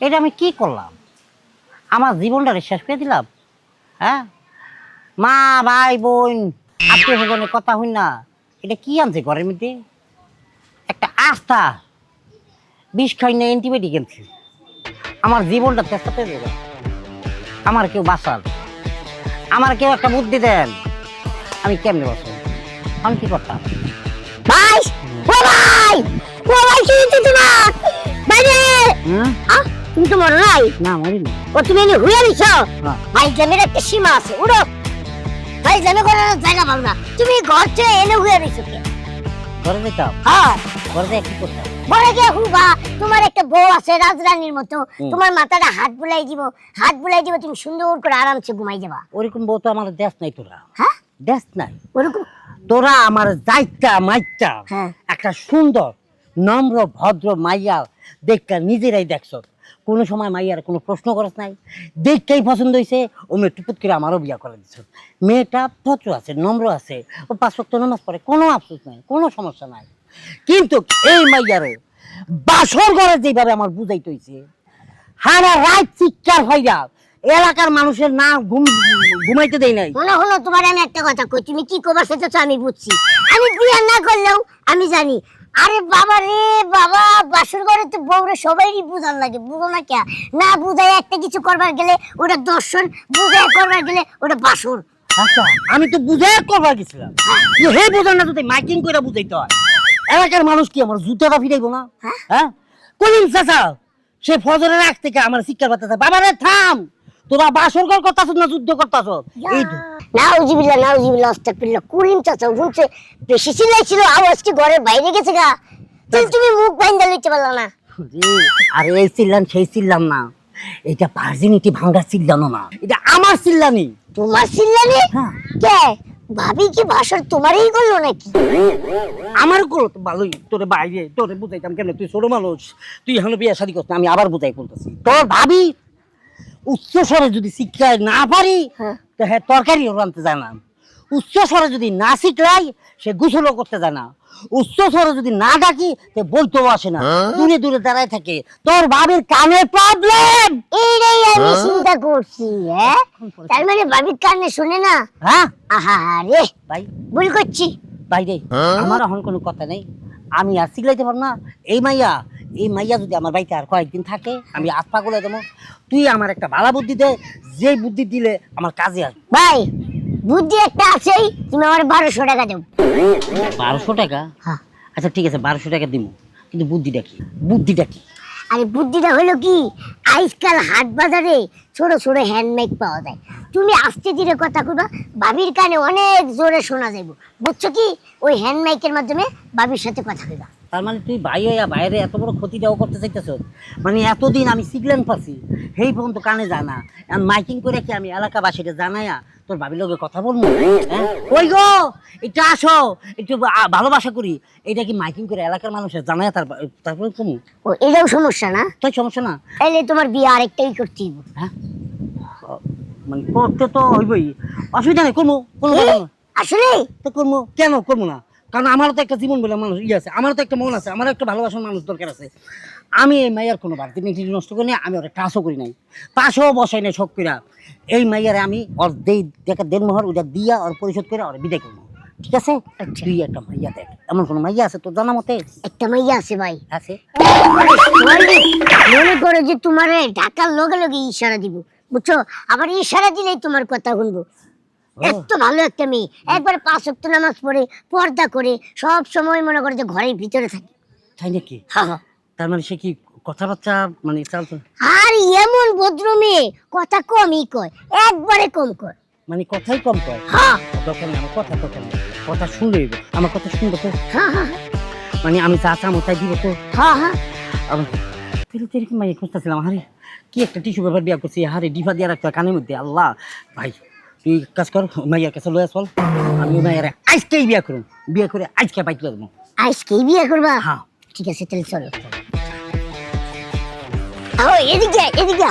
এটা আমি কি করলাম? আমার জীবনটা শেষ করে দিলাম? হ্যাঁ? মা ভাই বোন আত্মীয় স্বজনের কথা হই না। এটা কি আনছে ঘরের মধ্যে? একটা আস্থা। বিষ খাই না অ্যান্টিবায়োটিক আনছে। আমার জীবনটা চেষ্টা পেয়ে গেল আমার কেউ বাঁচান আমার কেউ একটা বুদ্ধি দেন। আমি কেমনে বাঁচব? আমি কি করতাম? ভাই ও ভাই! কি বাইরে? তুমি তো নাই না মরি না ও তুমি এনে হুইয়া নিছো। ভাই জামের একটা সীমা আছে উড়ো ভাই জামে করার জায়গা পাবো না তুমি ঘর থেকে এনে হুইয়া নিছো কে ঘরে যেতাম হ্যাঁ ঘরে যেয়ে কি করতাম বলে গিয়ে হুবা তোমার একটা বউ আছে রাজরানীর মতো তোমার মাথাটা হাত বুলাই দিব হাত বুলাই দিব তুমি সুন্দর করে আরামসে ঘুমাই যাবা ওরকম বউ তো আমার দেশ নাই তোরা হ্যাঁ দেশ নাই ওরকম তোরা আমার যাইতা মাইতা হ্যাঁ। একটা সুন্দর নম্র, ভদ্র মাইয়া দেখা নিজেরাই দেখছ। কোনো সময় মাইয়ার কোনো প্রশ্ন করস নাই। দেখতেই পছন্দ হয়েছে ও মেয়ে টুপুত করে আমারও বিয়া করে দিছ। মেয়েটা ভদ্র আছে, নম্র আছে, ও পাঁচ ওয়াক্ত নামাজ পড়ে, কোনো আফসোস নাই, কোনো সমস্যা নাই। কিন্তু এই মাইয়ারে বাসর ঘরে যেভাবে আমার বুঝাইতে হয়েছে হারা রাত চিৎকার হইয়া এলাকার মানুষের না ঘুম ঘুমাইতে দেয় নাই। মনে হলো, তোমার আমি একটা কথা কই, তুমি কি কবার সেটা তো আমি বুঝছি। আমি বিয়ে না করলেও আমি জানি আরে বাবা রে বাবা বাসুর ঘরে তো বউরে সবাইরই বুঝান লাগে বুঝো না কে না বুঝাই একটা কিছু করবার গেলে ওটা দর্শন বুঝাই করবার গেলে ওটা বাসুর। আচ্ছা আমি তো বুঝে করবার গেছিলাম। যে হে বোঝান না তো মাইকিং করে বুঝাইতে হয়। এলাকার মানুষ কি আমার জুতোটা ফিরাইবো না? হ্যাঁ? হ্যাঁ? কলিম চাচা সে ফজরের আগ থেকে আমার শিক্ষার বার্তা বাবা রে থাম! তোরা বাসর ঘর করতাছ না যুদ্ধ করতাছ। নাউজিবিল্লাহ নাউজিবিল্লাহ আস্তাগফিরুল্লাহ কুলিম চাচা শুনছে? বেশি চিল্লাইছিল আওয়াজ কি ঘরের বাইরে গেছে গা। তুমি মুখ বাইন্দা লইতে পারলা না। আরে এই চিল্লান সেই চিল্লাম না। এটা ভার্জিনিটি ভাঙ্গা চিল্লানো না। এটা আমার চিল্লানি। তোমার চিল্লানি? হ্যাঁ। কে? ভাবি কি ভাষণ তোমারই করল নাকি? আমারগুলো তো ভালোই। তোরে বাইরে তোরে বুঝাইতাম কেন তুই ছোট মানুষ। তুই এখন বিয়ে শাদি করছিস আমি আবার বুঝাই বলতেছি তোর ভাবি উচ্চ স্বরে যদি শিক্ষায় না পারি হ্যাঁ। তো হ্যাঁ তরকারিও রানতে যায় না। উচ্চ স্বরে যদি না শিখলাই সে গোসলও করতে যায় না। উচ্চ স্বরে যদি না ডাকি সে বলতেও আসে না। দূরে দূরে দাঁড়ায় থাকে। তোর বাবির কানে প্রবলেম এইটাই আমি চিন্তা করছি হ্যাঁ? তার মানে ভাবির কানে শুনে না? হ্যাঁ? আহা রে ভাই। ভুল করছি। বাইরে আমার এখন কোনো কথা নেই। আমি আর শিখলাইতে পারব না। এই মাইয়া এই মাইয়া যদি আমার বাড়িতে আর কয়েকদিন থাকে আমি আত পাগলে দেবো তুই আমার একটা ভালো বুদ্ধি দে যে বুদ্ধি দিলে আমার কাজে আসবে। ভাই বুদ্ধি একটা আছেই তুমি আমার বারোশো টাকা দেবো বারোশো টাকা? হ্যাঁ। আচ্ছা ঠিক আছে বারোশো টাকা দিব কিন্তু বুদ্ধিটা কি? বুদ্ধিটা কি? আরে বুদ্ধিটা হলো কি আজকাল হাট বাজারে ছোট ছোট হ্যান্ডমেড পাওয়া যায়। তুমি আস্তে ধীরে কথা কইবা বাবির কানে অনেক জোরে শোনা যাইব। বুঝছ কি? ওই হ্যান্ডমাইকের মাধ্যমে বাবির সাথে কথা কইবা তার মানে তুই ভাই হইয়া বাইরে এত বড় ক্ষতিটাও করতে চাইতেছ? মানে এতদিন আমি শিখলেন পাচ্ছি সেই পর্যন্ত কানে জানা মাইকিং করে কি আমি এলাকাবাসীকে জানাইয়া তোর ভাবির লগে কথা বলব? হ্যাঁ? ওই গো? একটু আসো একটু ভালোবাসা করি। এটা কি মাইকিং করে এলাকার মানুষের জানাইয়া তার তারপরে কমু ও এটাও সমস্যা না? তাই সমস্যা না? তাইলে তোমার বিয়ে আরেকটাই করতে হইব। হ্যাঁ? মানে করতে তো হইবই। অসুবিধা নেই করব কোনো। আসলে? তো করব। কেন করব না? কারণ আমারও তো একটা জীবন বলে মানুষ ইয়ে আছে আমারও তো একটা মন আছে আমারও একটা ভালোবাসার মানুষ দরকার আছে। আমি এই মাইয়ার কোনো বাড়িতে মিটি নষ্ট করি নাই আমি ওরা টাচও করি নাই। পাশেও বসাই নাই শখ কইরা। এই মাইয়ারে আমি ওর দেই দেখা দেড় মোহর ওটা দিয়া ওর পরিশোধ করে ওর বিদায় করব। ঠিক আছে? তুই একটা মাইয়া দেখ এমন কোনো মাইয়া আছে তোর জানা মতে? একটা মাইয়া আছে ভাই। আছে? মনে করো যে তোমার ঢাকার লগে লগে ইশারা দিব বুঝছ? আবার ইশারা দিলেই তোমার কথা শুনব। এত ভালো একটা মেয়ে। একবার পাঁচ ওয়াক্ত নামাজ পড়ে পর্দা করে সব সময় মনে করে যে ঘরের ভিতরে থাকে। তাই নাকি? হ্যাঁ তার মানে সে কি কথাবার্তা মানে আর এমন ভদ্র মেয়ে কথা কমই কয় একবারে কম কয়। মানে কথাই কম কয়? হ্যাঁ আমার কথা নেই। কথা শুনলে আমার কথা শুনব তো। হ্যাঁ হ্যাঁ মানে আমি চা চামো তাই দিব তো। হ্যাঁ হ্যাঁ তেরে তেরে কি খুঁজতেছিলাম? হারে কি একটা টিস্যু পেপার বিয়া করছি হারে ডিফা দিয়ে রাখতে কানের মধ্যে। আল্লাহ ভাই। তুই কাজ কর মাইয়ার কাছে লয়ে চল। আমি মাইয়ারে আজকেই বিয়া করুন বিয়া করে আজকে বাইক দেবো। আজকেই বিয়ে করবা? হ্যাঁ। ঠিক আছে তাহলে চলো। এদিকে এদিকে।